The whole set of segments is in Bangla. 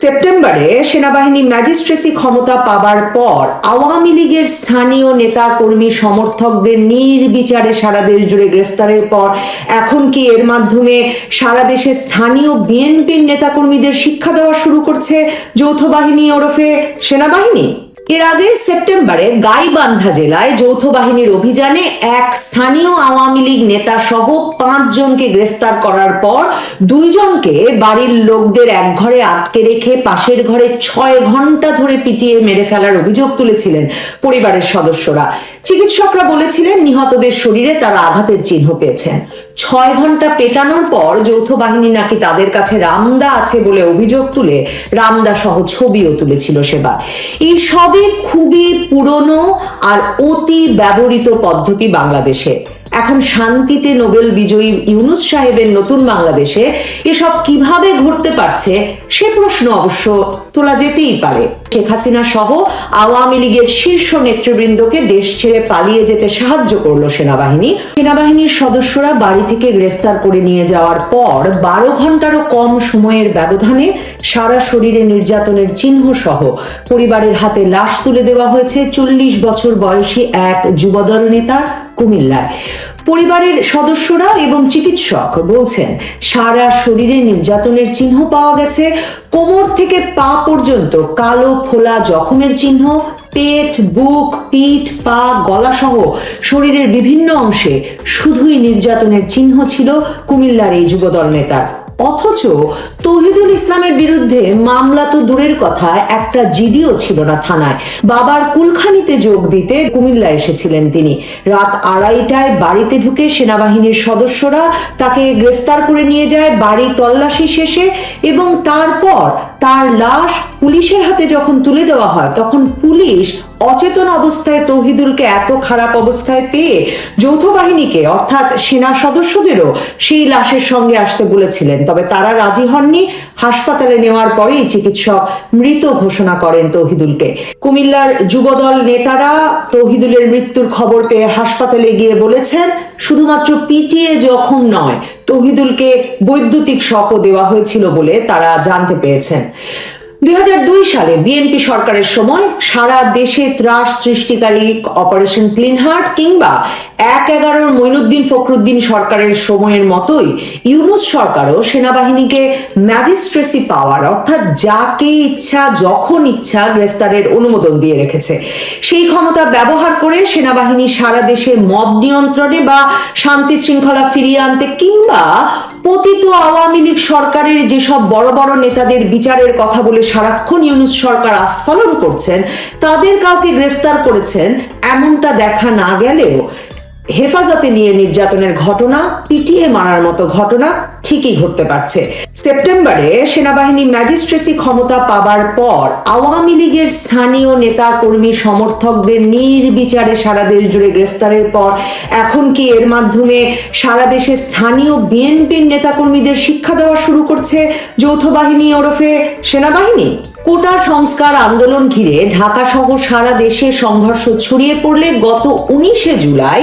সেপ্টেম্বরে সেনাবাহিনী ম্যাজিস্ট্রেসি ক্ষমতা পাবার পর আওয়ামী লীগের স্থানীয় নেতা কর্মী সমর্থকদের নির্বিচারে সারা দেশ জুড়ে গ্রেফতারের পর এখন কি এর মাধ্যমে সারা দেশে স্থানীয় বিএনপির নেতাকর্মীদের শিক্ষা দেওয়া শুরু করছে যৌথ বাহিনী ওরফে সেনাবাহিনী? এর আগে সেপ্টেম্বরে গাইবান্ধা জেলায় যৌথ বাহিনীর অভিযানে এক স্থানীয় আওয়ামী লীগ নেতা সহ পাঁচজনকে গ্রেফতার করার পর দুইজনকে বাড়ির লোকদের এক ঘরে আটকে রেখে পাশের ঘরে ছয় ঘণ্টা ধরে পিটিয়ে মেরে ফেলার অভিযোগ তুলেছিলেন পরিবারের সদস্যরা। চিকিৎসকরা বলেছিলেন, নিহতদের শরীরে তারা আঘাতের চিহ্ন পেয়েছেন। ছয় ঘণ্টা পেটানোর পর যৌথ বাহিনী নাকি তাদের কাছে রামদা আছে বলে অভিযোগ তুলে রামদা সহ ছবিও তুলেছিল সেবার। এই সবই খুবই পুরনো আর অতি ব্যবহৃত পদ্ধতি বাংলাদেশে। এখন শান্তিতে নোবেল বিজয়ী ইউনুস সাহেবের নতুন বাংলাদেশে এসব কীভাবে ঘটতে পারছে সে প্রশ্ন অবশ্য তোলা যেতেই পারে। শেখ হাসিনা সহ আওয়ামী লীগের শীর্ষ নেতৃবৃন্দকে দেশ ছেড়ে পালিয়ে যেতে সাহায্য করল সেনাবাহিনী। সেনাবাহিনীর সদস্যরা বাড়ি থেকে গ্রেফতার করে নিয়ে যাওয়ার পর বারো ঘন্টারও কম সময়ের ব্যবধানে সারা শরীরে নির্যাতনের চিহ্ন সহ পরিবারের হাতে লাশ তুলে দেওয়া হয়েছে। চল্লিশ বছর বয়সী এক যুবদল নেতার কুমিল্লায়। পরিবারের সদস্যরা এবং চিকিৎসক বলছেন, সারা শরীরে নির্যাতনের চিহ্ন পাওয়া গেছে। কোমর থেকে পা পর্যন্ত কালো ফোলা জখমের চিহ্ন, পেট, বুক, পিঠ, পা গলা সহ শরীরের বিভিন্ন অংশে শুধুই নির্যাতনের চিহ্ন ছিল কুমিল্লার এই যুবদল নেতার। অথচ তহিদুল ইসলামের বিরুদ্ধে মামলা তো দূরের কথা, একটা জিডিও ছিল না থানায়। বাবার কুলখানিতে যোগ দিতে কুমিল্লা এসেছিলেন তিনি। রাত আড়াইটায় বাড়িতে ঢুকে সেনাবাহিনীর সদস্যরা তাকে গ্রেফতার করে নিয়ে যায়, বাড়ি তল্লাশি শেষে এবং তারপর তার লাশ পুলিশের হাতে যখন তুলে দেওয়া হয়, তখন পুলিশ অচেতন অবস্থায় তৌহিদুলকে এত খারাপ অবস্থায় পেয়ে যৌথ বাহিনীকে, অর্থাৎ সেনা সদস্যদেরও সেই লাশের সঙ্গে আসতে বলেছিলেন। তবে তারা রাজি হননি। হাসপাতালে নেওয়ার পরেই চিকিৎসক মৃত ঘোষণা করেন তৌহিদুলকে। কুমিল্লার যুবদল নেতারা তৌহিদুলের মৃত্যুর খবর পেয়ে হাসপাতালে গিয়ে বলেছেন, শুধুমাত্র পিটিএ জখম নয়, তৌহিদুলকে বৈদ্যুতিক শকও দেওয়া হয়েছিল বলে তারা জানতে পেরেছেন দুই হাজার দুই সালে বিএনপি সরকারের সময় সারা দেশে ত্রাস সৃষ্টিকারী অপারেশন ক্লিন হার্ট কিংবা এক এগারোর মইনুদ্দিন ফখরুদ্দিন সরকারের সময়ের মতোই ইউনুস সরকারও সেনাবাহিনীকে ম্যাজিস্ট্রেসি পাওয়ার, অর্থাৎ যাকে ইচ্ছা, যখন ইচ্ছা গ্রেফতারের অনুমোদন দিয়ে রেখেছে। সেই ক্ষমতা ব্যবহার করে সেনাবাহিনী সারা দেশে মব নিয়ন্ত্রণে বা শান্তি শৃঙ্খলা ফিরিয়ে আনতে কিংবা পতিত আওয়ামী লীগ সরকারের যেসব বড় বড় নেতাদের বিচারের কথা বলে সারাক্ষণ ইউনুস সরকার আস্ফালন করছেন তাদের কাউকে গ্রেফতার করেছেন এমনটা দেখা না গেলেও হেফাজতে নিয়ে নির্যাতনের ঘটনা, পিটিয়ে মারার মতো ঘটনা ঠিকই ঘটতে পারছে। সেপ্টেম্বরে সেনাবাহিনী ম্যাজিস্ট্রেসি ক্ষমতা পাবার পর আওয়ামী লীগের স্থানীয় নেতা কর্মী সমর্থকদের নির্বিচারে সারা দেশ জুড়ে গ্রেফতারের পর এখন কি এর মাধ্যমে সারা দেশে স্থানীয় বিএনপির নেতাকর্মীদের শিক্ষা দেওয়া শুরু করছে যৌথ বাহিনী ওরফে সেনাবাহিনী? কোটা সংস্কার আন্দোলন ঘিরে ঢাকা সহ সারা দেশে সংঘর্ষ ছড়িয়ে পড়লে গত উনিশে জুলাই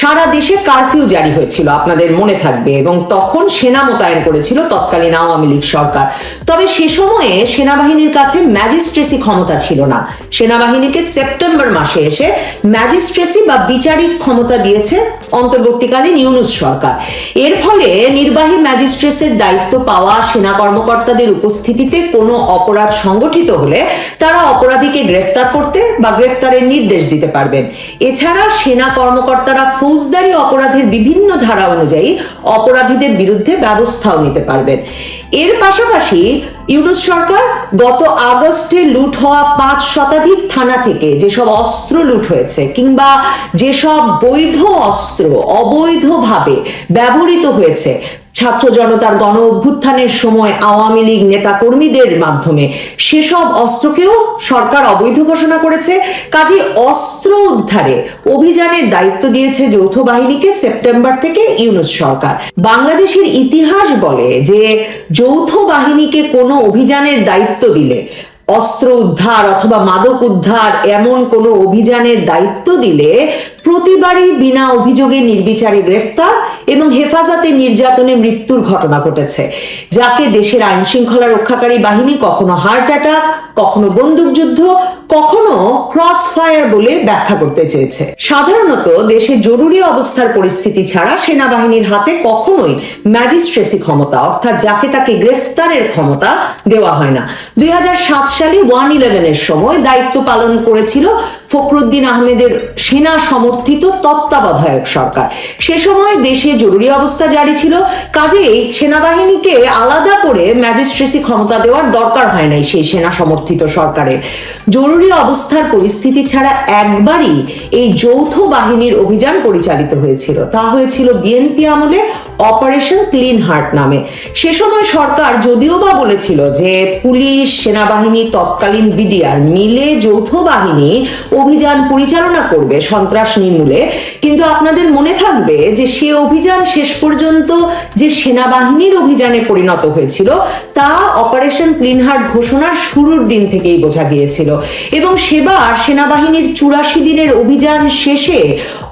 সারা দেশে কারফিউ জারি হয়েছিল, আপনাদের মনে থাকবে, এবং তখন সেনা মোতায়েন করেছিল তৎকালীন আওয়ামী লীগ সরকার। তবে সে সময়ে সেনাবাহিনীর কাছে ম্যাজিস্ট্রেসি ক্ষমতা ছিল না। সেনাবাহিনীকে সেপ্টেম্বর মাসে এসে ম্যাজিস্ট্রেসি বা বিচারিক ক্ষমতা দিয়েছে অন্তর্বর্তীকালীন ইউনুস সরকার। এর ফলে নির্বাহী ম্যাজিস্ট্রেসের দায়িত্ব পাওয়া সেনা কর্মকর্তাদের উপস্থিতিতে কোনো অপরাধ সংগঠিত হলে তারা অপরাধীকে গ্রেফতার করতে বা গ্রেফতারের নির্দেশ দিতে পারবেন। এছাড়া সেনা কর্মকর্তারা ফৌজদারি অপরাধের বিভিন্ন ধারা অনুযায়ী অপরাধীদের বিরুদ্ধে ব্যবস্থাও নিতে পারবেন। এর পাশাপাশি ইউনুস সরকার গত আগস্টে লুট হওয়া পাঁচ শতাধিক থানা থেকে যেসব অস্ত্র লুট হয়েছে কিংবা যেসব বৈধ অস্ত্র অবৈধভাবে ব্যবহৃত হয়েছে ছাত্র জনতার গণ অভ্যুত্থানের সময় আওয়ামী লীগ নেতা কর্মীদের মাধ্যমে। সেসব অস্ত্রকেও সরকার অবৈধ ঘোষণা করেছে। কাজে অস্ত্র উদ্ধারে অভিযানের দায়িত্ব দিয়েছে যৌথ বাহিনীকে সেপ্টেম্বর থেকে ইউনুস সরকার। বাংলাদেশের ইতিহাস বলে যে, যৌথ বাহিনীকে কোনো অভিযানের দায়িত্ব দিলে, অস্ত্র উদ্ধার অথবা মাদক উদ্ধার এমন কোনো অভিযানের দায়িত্ব দিলে প্রতিবারই বিনা অভিযোগে নির্বিচারে গ্রেফতার এবং হেফাজতে নির্যাতনে মৃত্যুর ঘটনা ঘটেছে। যাকে দেশের আইন শৃঙ্খলা রক্ষাকারী বাহিনী কখনো হার্ট অ্যাটাক, কখনো বন্দুকযুদ্ধ কখনো ক্রস ফায়ার বলে ব্যাখ্যা করতে চেয়েছে। সাধারণত দেশে জরুরি অবস্থার পরিস্থিতি ছাড়া সেনাবাহিনীর হাতে কখনোই ম্যাজিস্ট্রেসি ক্ষমতা, অর্থাৎ যাকে তাকে গ্রেফতারের ক্ষমতা দেওয়া হয় না। দুই হাজার সাত সালে ওয়ান ইলেভেনের সময় দায়িত্ব পালন করেছিল ফখরুদ্দিন আহমেদের সেনা সমর্থিত তত্ত্বাবধায়ক সরকার। সে সময় দেশে জরুরি অবস্থা জারি ছিল, কাজেই সেনাবাহিনীকে আলাদা করে ম্যাজিস্ট্রেসি ক্ষমতা দেওয়ার দরকার হয় নাই সেই সেনা সমর্থিত সরকারের। জরুরি অবস্থার পরিস্থিতি ছাড়া একবারই এই যৌথ বাহিনীর অভিযান পরিচালিত হয়েছিল। তা হয়েছিল বিএনপি আমলে অপারেশন ক্লিন হার্ট নামে। সে সময় সরকার যদিও বা বলেছিল যে পুলিশ, সেনাবাহিনী, তৎকালীন বিডিআর মিলে যৌথ বাহিনী অভিযান পরিচালনা করবে সন্ত্রাস নির্মূলে। কিন্তু আপনাদের মনে থাকবে যে সে অভিযান শেষ পর্যন্ত যে সেনাবাহিনীর অভিযানে পরিণত হয়েছিল, তা অপারেশন ক্লিনহার ঘোষণার শুরুর দিন থেকেই বোঝা গিয়েছিল। এবং সেবার সেনাবাহিনীর চুরাশি দিনের অভিযান শেষে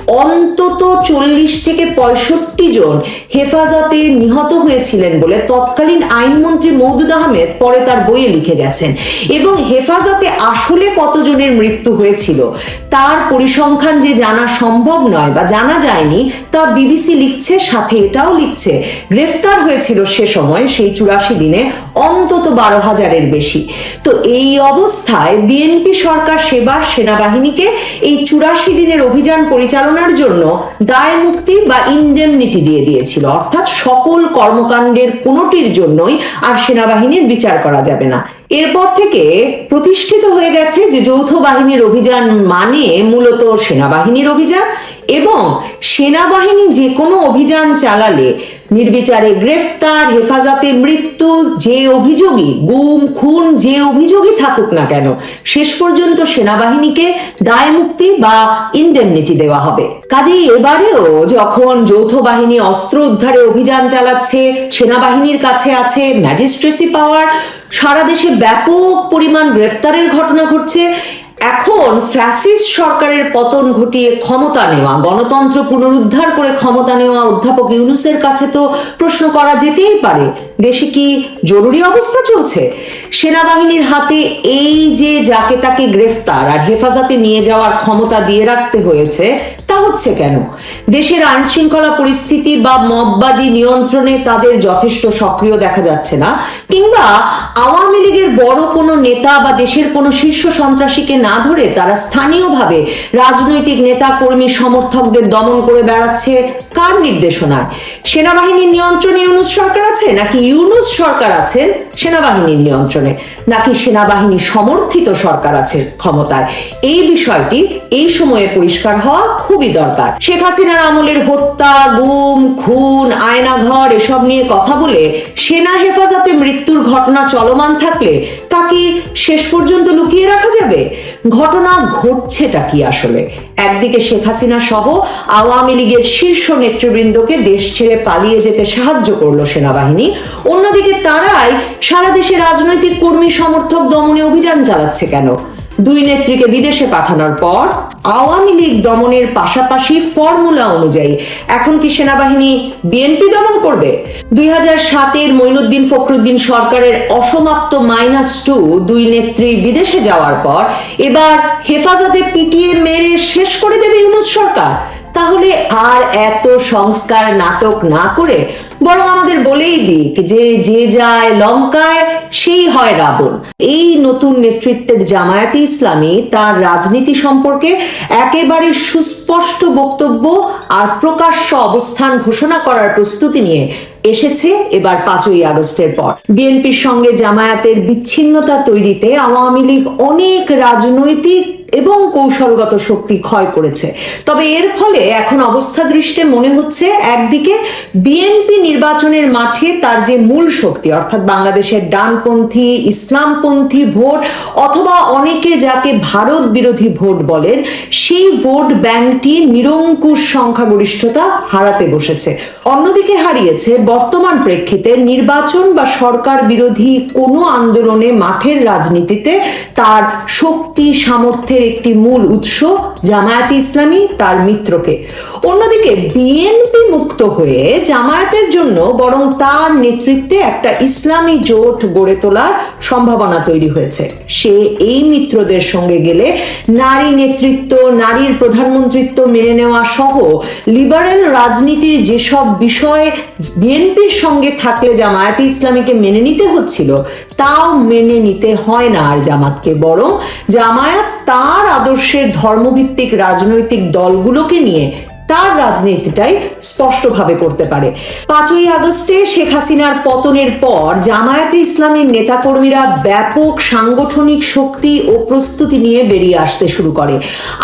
অন্তত চল্লিশ থেকে পঁয়ষট্টি জন হেফাজতে নিহত হয়েছিলেন বলে তৎকালীন আইনমন্ত্রী মৌদুদ আহমেদ পরে তার বইয়ে লিখে গেছেন। এবং হেফাজতে আসলে কতজনের মৃত্যু হয়েছিল, তার পরিসংখ্যান যে জানা সম্ভব নয় বা জানা যায়নি, তা বিবিসি লিখছে, সাথে এটাও লিখছে। গ্রেফতার হয়েছিল সে সময়, সেই চুরাশি দিনে অন্তত বারো হাজারের বেশি। তো এই অবস্থায় বিএনপি সরকার সেবার সেনাবাহিনীকে এই চুরাশি দিনের অভিযান পরিচালনার জন্য দায় মুক্তি বা ইন্ডেমনিটি দিয়ে দিয়েছিল। অর্থাৎ সকল কর্মকাণ্ডের কোনোটির জন্যই আর সেনাবাহিনীর বিচার করা যাবে না। এরপর থেকে প্রতিষ্ঠিত হয়ে গেছে যে যৌথ বাহিনীর অভিযান মানে মূলত সেনাবাহিনীর অভিযান। এবং সেনাবাহিনী যে কোনো অভিযান চালালে নির্বিচারে গ্রেফতার, হেফাজতে মৃত্যু, যে অভিযোগী, গুম, খুন, যে অভিযোগী থাকুক না কেন, শেষ পর্যন্ত সেনাবাহিনীকে দায় মুক্তি বা ইন্ডেমনিটি দেওয়া হবে। কাজেই এবারেও যখন যৌথ বাহিনী অস্ত্র উদ্ধারে অভিযান চালাচ্ছে, সেনাবাহিনীর কাছে আছে ম্যাজিস্ট্রেসি পাওয়ার সারা দেশে ব্যাপক পরিমাণ গ্রেফতারের ঘটনা ঘটছে। এখন ফ্যাসিস্ট সরকারের পতন ঘটিয়ে ক্ষমতা নেওয়া, গণতন্ত্র পুনরুদ্ধার করে ক্ষমতা নেওয়া অধ্যাপক ইউনুসের কাছে তো প্রশ্ন করা যেতেই পারে। দেশে কি জরুরি অবস্থা চলছে? সেনাবাহিনীর হাতে এই যে যাকে তাকে গ্রেফতার আর হেফাজতে নিয়ে যাওয়ার ক্ষমতা দিয়ে রাখতে হয়েছে, তা হচ্ছে কেন? দেশের আইন শৃঙ্খলা পরিস্থিতি বা মববাজি নিয়ন্ত্রণে তাদের যথেষ্ট সক্রিয় দেখা যাচ্ছে না, কিংবা আওয়ামী লীগের বড় কোনো নেতা বা দেশের কোনো শীর্ষ সন্ত্রাসীকে না ধরে তারা স্থানীয়ভাবে রাজনৈতিক নেতা, কর্মী, সমর্থকদের দমন করে বেড়াচ্ছে কার নির্দেশনায়? সেনাবাহিনীর নিয়ন্ত্রণে ইউনুস সরকার আছে নাকি ইউনুস সরকার আছেন সেনাবাহিনীর নিয়ন্ত্রণে? নাকি সেনাবাহিনী সমর্থিত সরকার আছে ক্ষমতায়? এই বিষয়টি এই সময়ে পরিষ্কার হওয়া খুবই দরকার। শেখ হাসিনার আমলের হত্যা, গুম, খুন, আয়নাঘর, এসব নিয়ে কথা বলে সেনা হেফাজতে মৃত্যুর ঘটনা চলমান থাকলে তাকে শেষ পর্যন্ত লুকিয়ে রাখা যাবে? ঘটনা ঘটছেটা কি আসলে? একদিকে শেখ হাসিনা সহ আওয়ামী লীগের শীর্ষ নেতৃবৃন্দকে দেশ ছেড়ে পালিয়ে যেতে সাহায্য করল সেনাবাহিনী, অন্যদিকে তারাই সারা দেশে রাজনৈতিক কর্মী সমর্থক দমনে অভিযান চালাচ্ছে কেন? দুই নেত্রীকে বিদেশে পাঠানোর পর আওয়ামী লীগ দমনের পাশাপাশি ফর্মুলা অনুযায়ী। এখন কি সেনাবাহিনী বিএনপি দমন করবে? দুই হাজার সাতের মইনুদ্দিন ফখরুদ্দিন সরকারের অসমাপ্ত মাইনাস টু দুই নেত্রীর বিদেশে যাওয়ার পর, এবার হেফাজতে পিটিয়ে মেরে শেষ করে দেবে ইউনুস সরকার। তাহলে আর এত সংস্কার নাটক না করে বরং আমাদের বলেই দিক যে যে যায় লঙ্কায়, সেই হয় রাবণ। এই নতুন নেতৃত্বের জামায়াতে ইসলামী তার রাজনীতি সম্পর্কে একেবারে সুস্পষ্ট বক্তব্য আর প্রকাশ্য অবস্থান ঘোষণা করার প্রস্তুতি নিয়ে এসেছে এবার পাঁচই আগস্টের পর। বিএনপির সঙ্গে জামায়াতের বিচ্ছিন্নতা তৈরিতে আওয়ামী লীগ অনেক রাজনৈতিক এবং কৌশলগত শক্তি ক্ষয় করেছে। তবে এর ফলে এখন অবস্থা দৃষ্টে মনে হচ্ছে একদিকে বিএনপি নির্বাচনের মাঠে তার যে মূল শক্তি, অর্থাৎ বাংলাদেশের ডানপন্থী, ইসলামপন্থী ভোট, অথবা অনেকে যাকে ভারত বিরোধী ভোট বলেন, সেই ভোট ব্যাংকটি নিরঙ্কুশ সংখ্যাগরিষ্ঠতা হারাতে বসেছে। অন্যদিকে হারিয়েছে বর্তমান প্রেক্ষিতে নির্বাচন বা সরকার বিরোধী কোনো আন্দোলনে মাঠের রাজনীতিতে তার শক্তি, সামর্থ্যের একটি মূল উৎস জামায়াতে ইসলামী তার মিত্রকে। অন্যদিকে বিএনপি মুক্ত হয়ে জামায়াতের জন্য বরং তার নেতৃত্বে একটা ইসলামী জোট গড়ে তোলার সম্ভাবনা তৈরি হয়েছে। সে এই মিত্রদের সঙ্গে গেলে নারী নেতৃত্ব, নারীর প্রধানমন্ত্রিত্ব মেনে নেওয়া সহ লিবারেল রাজনীতির যেসব বিষয়ে বিএনপির সঙ্গে থাকলে জামায়াতে ইসলামীকে মেনে নিতে হচ্ছিল, তাও মেনে নিতে হয় না আর জামাতকে। বরং জামায়াত তার আদর্শের ধর্মভিত্তিক রাজনৈতিক দলগুলোকে নিয়ে তার রাজনীতিটাই স্পষ্টভাবে করতে পারে। পাঁচই আগস্টে শেখ হাসিনার পতনের পর জামায়াতে ইসলামীর নেতাকর্মীরা ব্যাপক সাংগঠনিক শক্তি ও প্রস্তুতি নিয়ে বেরিয়ে আসতে শুরু করে।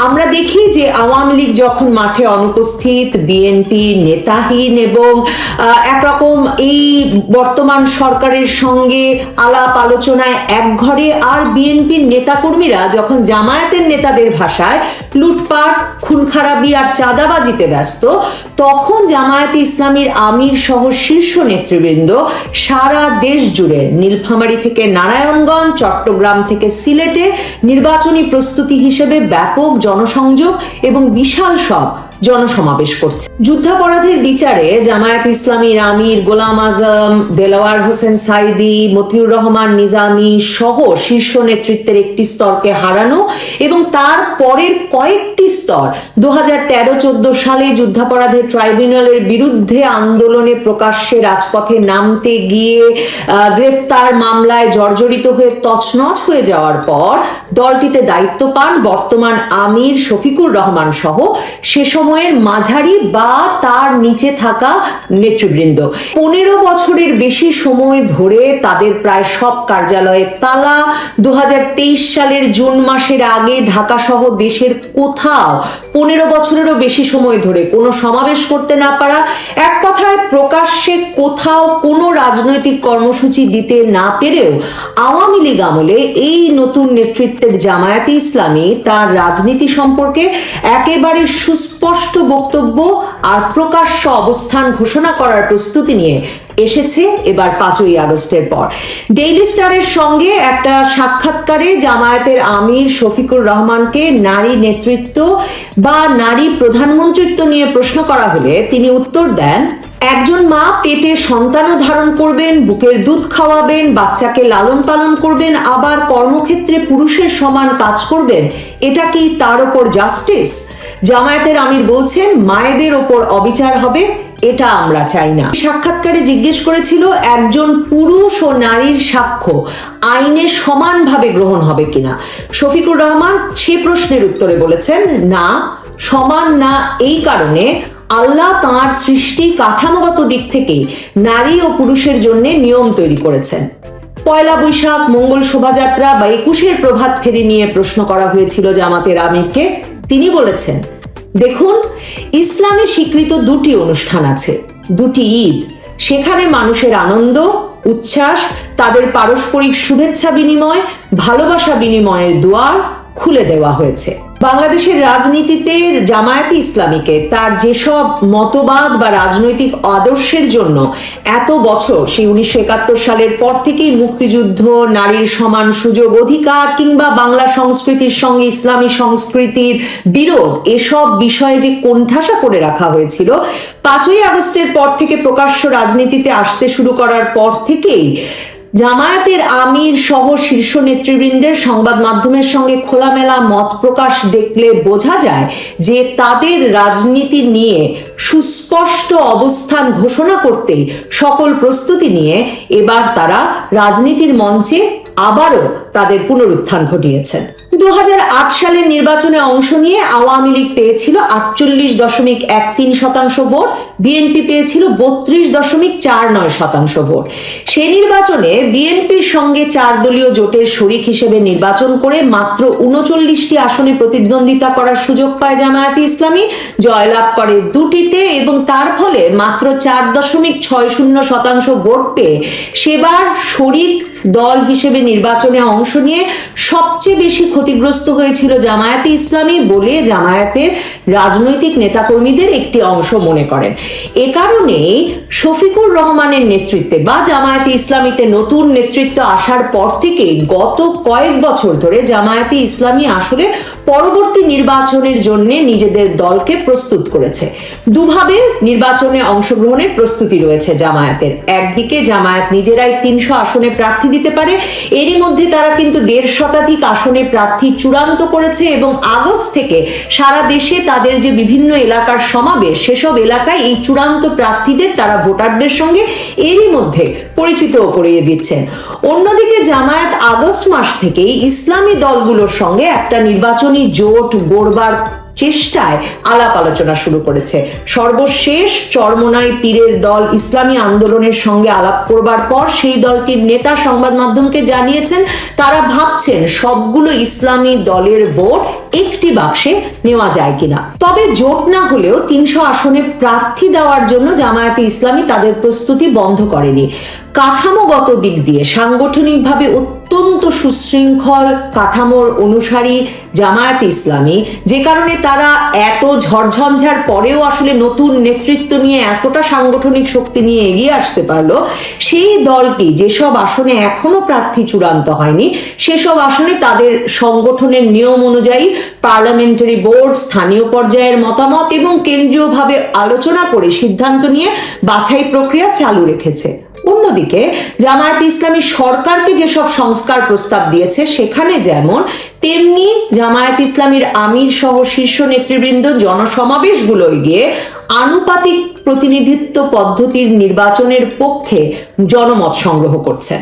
আমরা দেখি যে আওয়ামী লীগ যখন মাঠে অনুপস্থিত, বিএনপি নেতাহীন এবং একরকম এই বর্তমান সরকারের সঙ্গে আলাপ আলোচনায় একঘরে, আর বিএনপির নেতাকর্মীরা যখন জামায়াতের নেতাদের ভাষায় লুটপাট খুন খারাপি আর চাঁদাবাজিতে ব্যস্ত, তখন জামায়াত ইসলামীর আমির সহ শীর্ষ নেতৃবৃন্দ সারা দেশ জুড়ে নীলফামারি থেকে নারায়ণগঞ্জ, চট্টগ্রাম থেকে সিলেটে নির্বাচনী প্রস্তুতি হিসেবে ব্যাপক জনসংযোগ এবং বিশাল সব জনসমাবেশ করছে। যুদ্ধাপরাধের বিচারে জামায়াত ইসলামীর আমির গোলাম আজম, দেলাওয়ার হোসেন সাইদি, মতিউর রহমান নিজামী সহ শীর্ষ নেতৃত্বের একটি স্তরকে হারানো এবং তার পরের কয়েকটি স্তর দু হাজার তেরো চোদ্দ সালে যুদ্ধাপরাধের ট্রাইব্যুনালের বিরুদ্ধে আন্দোলনে প্রকাশ্যে রাজপথে নামতে গিয়ে গ্রেফতার মামলায় জর্জরিত হয়ে তছনছ হয়ে যাওয়ার পর দলটিতে দায়িত্ব পান বর্তমান আমির শফিকুর রহমান সহ। সে সময়ের মাঝারি বা তার নিচে থাকা নেতৃবৃন্দ। পনেরো বছরের বেশি সময় ধরে তাদের প্রায় সব কার্যালয়ে তালা। দু সালের জুন মাসের আগে ঢাকা সহ দেশের কোথাও পনেরো বছরেরও বেশি সময় ধরে কোনো সমাবেশ করতে না পারা, এক কথায় প্রকাশ্যে কোথাও কোনো রাজনৈতিক কর্মসূচি দিতে না পেরেও আওয়ামী লীগ আমলে এই নতুন নেতৃত্বের জামায়াতে ইসলামী তার রাজনীতি সম্পর্কে একেবারে সুস্পষ্ট বক্তব্য আর প্রকাশ্য অবস্থান ঘোষণা করার প্রস্তুতি নিয়ে এসেছে এবার পাঁচই আগস্টের পর। ডেইলি স্টারের সঙ্গে একটা সাক্ষাৎকারে জামায়াতের আমির শফিকুর রহমানকে নারী নেতৃত্ব বা নারী প্রধানমন্ত্রিত্ব নিয়ে প্রশ্ন করা হলে তিনি উত্তর দেন, একজন মা পেটে সন্তানও ধারণ করবেন, বুকের দুধ খাওয়াবেন, বাচ্চাকে লালন পালন করবেন, আবার কর্মক্ষেত্রে পুরুষের সমান কাজ করবেন, এটা কি তার ওপর জাস্টিস জামায়াতের আমির বলছেন, মায়েদের ওপর অবিচার হবে, এটা আমরা চাই না। সাক্ষাৎকারে জিজ্ঞেস করেছিল, একজন পুরুষ ও নারীর সাক্ষ্য আইনে সমানভাবে গ্রহণ হবে কিনা? শফিকুর রহমান সে প্রশ্নের উত্তরে বলেছেন, না, সমান না এই কারণে আল্লাহ তাঁর সৃষ্টি কাঠামোগত দিক থেকে নারী ও পুরুষের জন্য নিয়ম তৈরি করেছেন। পয়লা বৈশাখ, মঙ্গল শোভাযাত্রা বা একুশের প্রভাত ফেরি নিয়ে প্রশ্ন করা হয়েছিল জামাতের আমিরকে। তিনি বলেছেন, দেখুন, ইসলামে স্বীকৃত দুটি অনুষ্ঠান আছে। দুটি ঈদ। সেখানে মানুষের আনন্দ, উচ্ছ্বাস, তাদের পারস্পরিক শুভেচ্ছা বিনিময়, ভালোবাসা বিনিময়ের দুয়ার খুলে দেওয়া হয়েছে। বাংলাদেশের রাজনীতিতে জামায়াতে ইসলামীকে তার যেসব মতবাদ বা রাজনৈতিক আদর্শের জন্য এত বছর, সেই উনিশশো একাত্তর সালের পর থেকেই মুক্তিযুদ্ধ, নারীর সমান সুযোগ অধিকার কিংবা বাংলা সংস্কৃতির সঙ্গে ইসলামী সংস্কৃতির বিরোধ, এসব বিষয়ে যে কোণঠাসা করে রাখা হয়েছিল, পাঁচই আগস্টের পর থেকে প্রকাশ্য রাজনীতিতে আসতে শুরু করার পর থেকেই জামায়াতের আমির সহ শীর্ষ নেতৃবৃন্দের সংবাদ মাধ্যমের সঙ্গে খোলামেলা মত প্রকাশ দেখলে বোঝা যায় যে তাদের রাজনীতি নিয়ে সুস্পষ্ট অবস্থান ঘোষণা করতে সকল প্রস্তুতি নিয়ে এবার তারা রাজনীতির মঞ্চে আবারও তাদের পুনরুত্থান ঘটিয়েছেন। দু সালের নির্বাচনে অংশ নিয়ে আওয়ামী লীগ পেয়েছিল আটচল্লিশ দশমিক এক তিন শতাংশ ভোট বিএনপি পেয়েছিল বত্রিশ দশমিক চার নয় শতাংশ ভোট। সে নির্বাচনে বিএনপির সঙ্গে চার দলীয় জোটের শরিক হিসেবে নির্বাচন করে মাত্র উনচল্লিশটি আসনে প্রতিদ্বন্দ্বিতা করার সুযোগ পায় জামায়াতে ইসলামী, জয়লাভ করে দুটিতে এবং তার ফলে মাত্র চার দশমিক ছয় শূন্য শতাংশ ভোট পেয়ে সেবার শরিক দল হিসেবে নির্বাচনে অংশ নিয়ে সবচেয়ে বেশি ক্ষতিগ্রস্ত হয়েছিল জামায়াতে ইসলামী বলে জামায়াতের রাজনৈতিক নেতাকর্মীদের একটি অংশ মনে করেন। এ কারণেই শফিকুর রহমানের নেতৃত্বে বা জামায়াতে ইসলামীতে নতুন নেতৃত্ব আসার পর থেকে গত কয়েক বছর ধরে জামায়াতে ইসলামী আসলে পরবর্তী নির্বাচনের জন্য নিজেদের দলকে প্রস্তুত করেছে। দুভাবে নির্বাচনে অংশগ্রহণের প্রস্তুতি রয়েছে জামায়াতের। একদিকে জামায়াত নিজেরাই তিনশো আসনে প্রার্থী দিতে পারে, এরই মধ্যে তারা কিন্তু দেড় শতাধিক আসনে প্রার্থী চূড়ান্ত করেছে এবং আগস্ট থেকে সারা দেশে তাদের যে বিভিন্ন এলাকার সমাবেশ, সেসব এলাকায় এই চূড়ান্ত প্রার্থীদের তারা ভোটারদের সঙ্গে এরই মধ্যে পরিচিতও করিয়ে দিচ্ছেন। অন্যদিকে জামায়াত আগস্ট মাস থেকেই ইসলামী দলগুলোর সঙ্গে একটা নির্বাচনী জোট গড়বার চেষ্টায় আলাপ আলোচনা শুরু করেছে। সর্বশেষ চরমনাই পীরের দল ইসলামী আন্দোলনের সঙ্গে আলাপ করবার পর সেই দলটির নেতা সংবাদ মাধ্যমকে জানিয়েছেন, তারা ভাবছেন সবগুলো ইসলামী দলের ভোট একটি বাক্সে নেওয়া যায় কিনা। তবে জোট না হলেও তিনশো আসনে প্রার্থী দেওয়ার জন্য জামায়াতে ইসলামী তাদের প্রস্তুতি বন্ধ করেনি। কাঠামোগত দিক দিয়ে সাংগঠনিকভাবে অত্যন্ত সুশৃঙ্খল কাঠামোর অনুসারী জামায়াত ইসলামী। যে কারণে তারা এত ঝড়ঝঞ্ঝার পরেও আসলে নতুন নেতৃত্ব নিয়ে এতটা সাংগঠনিক শক্তি নিয়ে এগিয়ে আসতে পারল, সেই দলটি যেসব আসনে এখনও প্রার্থী চূড়ান্ত হয়নি, সেসব আসনে তাদের সংগঠনের নিয়ম অনুযায়ী পার্লামেন্টারি বোর্ড, স্থানীয় পর্যায়ের মতামত এবং কেন্দ্রীয়ভাবে আলোচনা করে সিদ্ধান্ত নিয়ে বাছাই প্রক্রিয়া চালু রেখেছে। অন্যদিকে, জামায়াত ইসলামী সরকারকে যেসব সংস্কার প্রস্তাব দিয়েছে, সেখানে যেমন তেমনি জামায়াত ইসলামীর আমির সহ শীর্ষ নেতৃবৃন্দ জনসমাবেশগুলোয় গিয়ে আনুপাতিক প্রতিনিধিত্ব পদ্ধতির নির্বাচনের পক্ষে জনমত সংগ্রহ করছেন।